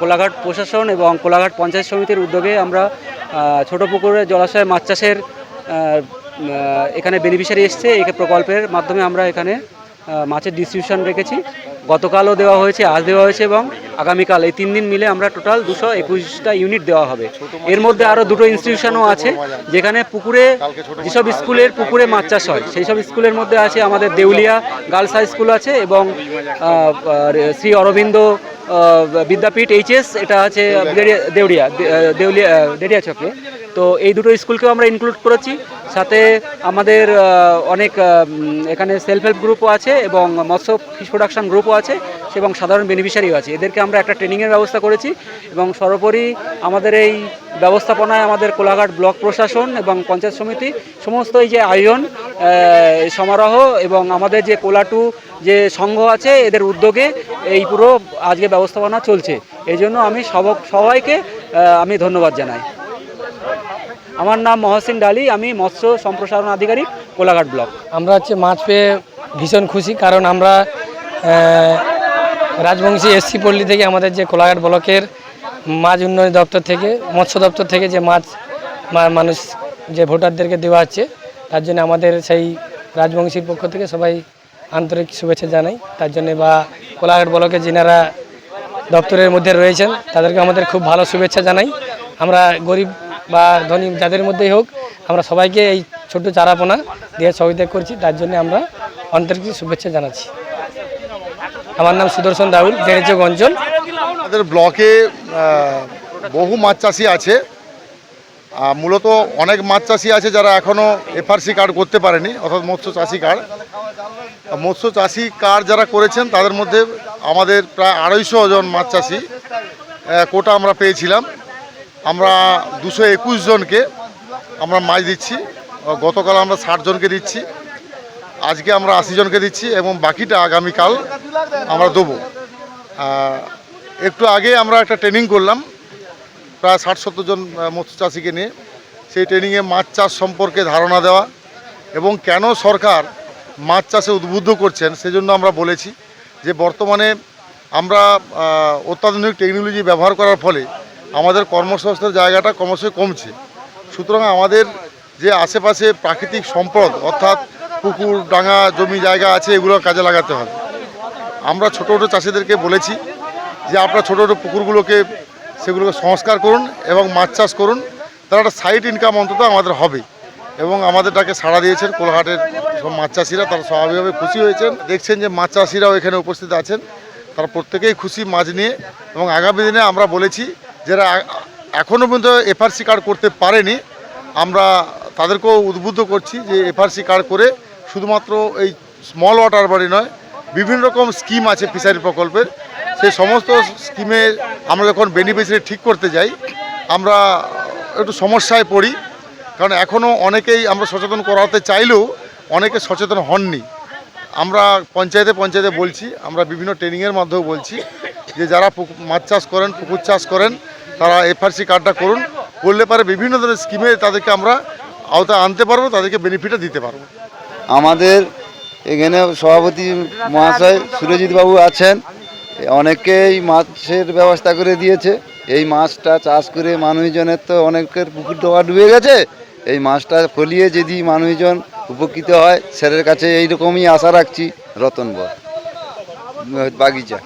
কোলাঘাট প্রশাসন এবং কোলাঘাট পঞ্চায়েত সমিতির উদ্যোগে আমরা ছোট পুকুরে জলাশয়ে মাছ চাষের এখানে বেনিফিশিয়ারি এসছে। এই প্রকল্পের মাধ্যমে আমরা এখানে মাছের ডিস্ট্রিবিউশন রেখেছি। গতকালও দেওয়া হয়েছে, আজ দেওয়া হয়েছে এবং আগামীকাল এই তিন দিন মিলে আমরা টোটাল দুশো একুশটা ইউনিট দেওয়া হবে। এর মধ্যে আরও দুটো ইনস্টিটিউশনও আছে, যেখানে পুকুরে যেসব স্কুলের পুকুরে মাছ চাষ হয় সেই সব স্কুলের মধ্যে আছে আমাদের দেউলিয়া গার্লস হাই স্কুল আছে এবং শ্রী অরবিন্দ বিদ্যাপীঠ এইচএস এটা আছে দেউলিয়া দেউলিয়া দেউলিয়া চকে তো এই দুটো স্কুলকেও আমরা ইনক্লুড করেছি। সাথে আমাদের অনেক এখানে সেলফ হেল্প গ্রুপও আছে এবং মৎস্য ফিশ প্রোডাকশন গ্রুপও আছে এবং সাধারণ বেনিফিশিয়ারিও আছে। এদেরকে আমরা একটা ট্রেনিংয়ের ব্যবস্থা করেছি এবং সর্বোপরি আমাদের এই ব্যবস্থাপনায় আমাদের কোলাঘাট ব্লক প্রশাসন এবং পঞ্চায়েত সমিতি সমস্ত এই যে আয়োজন সমারোহ এবং আমাদের যে কোলাটু যে সংঘ আছে, এদের উদ্যোগে এই পুরো আজকে ব্যবস্থাপনা চলছে। এই জন্য আমি সব, সবাইকে আমি ধন্যবাদ জানাই। আমার নাম মহসিন ডালি, আমি মৎস্য সম্প্রসারণ আধিকারিক কোলাঘাট ব্লক। আমরা হচ্ছে মাছ পেয়ে ভীষণ খুশি, কারণ আমরা রাজবংশী এসসি পল্লী থেকে আমাদের যে কোলাঘাট ব্লকের মাছ উন্নয়ন দপ্তর থেকে, মৎস্য দপ্তর থেকে যে মাছ মানুষ, যে ভোটারদেরকে দেওয়া হচ্ছে, তার জন্য আমাদের সেই রাজবংশীর পক্ষ থেকে সবাই আন্তরিক শুভেচ্ছা জানাই। তার জন্য বা কোলাঘাট ব্লকে যিনারা দপ্তরের মধ্যে রয়েছেন, তাদেরকে আমাদের খুব ভালো শুভেচ্ছা জানাই। আমরা গরিব বা ধনী যাদের মধ্যেই হোক, আমরা সবাইকে এই ছোট্ট চারাপোনা দিয়ে সহযোগিতা করছি। তার জন্য আমরা আন্তরিক শুভেচ্ছা জানাচ্ছি। আমার নাম সুদর্শন রাহুল জেনেচক অঞ্চল আমাদের ব্লকে বহু মাছ চাষি আছে। মূলত অনেক মাছ চাষি আছে যারা এখনও এফআরসি কার্ড করতে পারেনি, অর্থাৎ মৎস্য চাষি কার্ড। মৎস্য চাষি কার্ড যারা করেছেন, তাদের মধ্যে আমাদের প্রায় আড়াইশো জন মাছ চাষি কোটা আমরা পেয়েছিলাম। আমরা দুশো একুশ জনকে আমরা মাছ দিচ্ছি। গতকাল আমরা ষাট জনকে দিচ্ছি। আজকে আমরা আশি জনকে দিচ্ছি এবং বাকিটা আগামীকাল আমরা দেবো। একটু আগে আমরা একটা ট্রেনিং করলাম, প্রায় ষাট সত্তর জন মৎস্য চাষিকে নিয়ে। সেই ট্রেনিংয়ে মাছ চাষ সম্পর্কে ধারণা দেওয়া এবং কেন সরকার মাছ চাষে উদ্বুদ্ধ করছেন সেজন্য আমরা বলেছি যে বর্তমানে আমরা অত্যাধুনিক টেকনোলজি ব্যবহার করার ফলে আমাদের কর্মসংস্থানের জায়গাটা ক্রমশই কমছে। সুতরাং আমাদের যে আশেপাশে প্রাকৃতিক সম্পদ, অর্থাৎ পুকুর, ডাঙা, জমি জায়গা আছে, এগুলো কাজে লাগাতে হবে। আমরা ছোটো ছোটো চাষিদেরকে বলেছি যে আপনারা ছোটো ছোটো পুকুরগুলোকে, সেগুলোকে সংস্কার করুন এবং মাছ চাষ করুন। তার একটা সাইড ইনকাম অন্তত আমাদের হবে এবং আমাদের ডাকে সাড়া দিয়েছেন কোলাঘাটের সব মাছ চাষিরা, তারা স্বাভাবিকভাবে খুশি হয়েছেন। দেখছেন যে মাছ চাষিরাও এখানে উপস্থিত আছেন। তারা প্রত্যেকেই খুশি মাছ নিয়ে এবং আগামী দিনে আমরা বলেছি যারা এখনও পর্যন্ত এফআরসি কার্ড করতে পারেনি, আমরা তাদেরকেও উদ্বুদ্ধ করছি যে এফআরসি কার্ড করে শুধুমাত্র এই স্মল ওয়াটার বাড়ি নয়, বিভিন্ন রকম স্কিম আছে ফিশারি প্রকল্পের। সেই সমস্ত স্কিমে আমরা যখন বেনিফিশিয়ারি ঠিক করতে যাই, আমরা একটু সমস্যায় পড়ি, কারণ এখনও অনেকেই আমরা সচেতন করাতে চাইলেও অনেকে সচেতন হননি। আমরা পঞ্চায়েতে পঞ্চায়েতে বলছি, আমরা বিভিন্ন ট্রেনিংয়ের মাধ্যমে বলছি যে যারা মাছ চাষ করেন, পুকুর চাষ করেন তারা এফআরসি কার্ডটা করুন, করলে পারে বিভিন্ন ধরনের স্কিমে তাদেরকে আমরা আওতায় আনতে পারব, তাদেরকে বেনিফিটটা দিতে পারব। আমাদের এখানে সভাপতি মহাশয় সুরজিৎ বাবু আছেন, অনেকেই মাছের ব্যবস্থা করে দিয়েছে। এই মাছটা চাষ করে মানুষজনের তো অনেকের পুকুর ডোবা ডুবে গেছে। এই মাছটা ফলিয়ে যদি মানুষজন উপকৃত হয়, স্যারের কাছে এইরকমই আশা রাখছি, রতন বাগিচা।